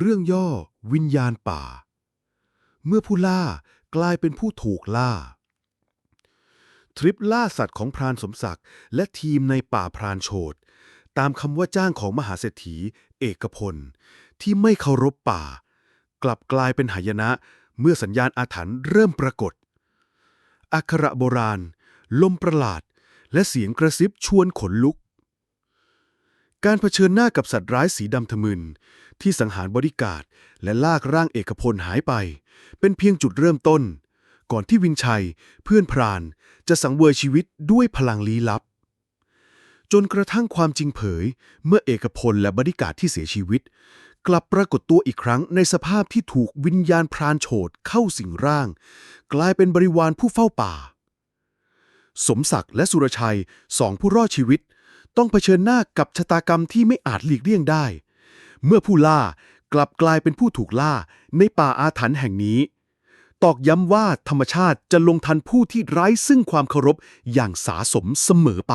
เรื่องย่อ วิญญาณป่า เมื่อผู้ล่ากลายเป็นผู้ถูกล่า ทริปล่าสัตว์ของพรานสมศักดิ์และทีมในป่าพรานโฉดตามคำว่าจ้างของมหาเศรษฐี เอกพล ที่ไม่เคารพป่า กลับกลายเป็นหายนะ เมื่อสัญญาณอาถรรพ์เริ่มปรากฏ อักขระโบราณ ลมประหลาด และเสียงกระซิบชวนขนลุก การเผชิญหน้ากับสัตว์ร้ายสีดำทะมึน ที่สังหารบริการและลากร่างเอกพลหายไป เป็นเพียงจุดเริ่มต้น ก่อนที่วินชัย เพื่อนพราน จะสังเวยชีวิตด้วยพลังลี้ลับ จนกระทั่งความจริงเผย เมื่อเอกพลและบริการที่เสียชีวิต กลับปรากฏตัวอีกครั้งในสภาพที่ถูกวิญญาณพรานโฉดเข้าสิงร่าง กลายเป็นบริวารผู้เฝ้าป่า สมศักดิ์และสุรชัยสองผู้รอดชีวิต ต้องเผชิญหน้ากับชะตากรรมที่ไม่อาจหลีกเลี่ยงได้ เมื่อผู้ล่ากลับกลายเป็นผู้ถูกล่าในป่าอาถรรพ์แห่งนี้ ตอกย้ำว่าธรรมชาติจะลงทันผู้ที่ไร้ซึ่งความเคารพอย่างสาสมเสมอไป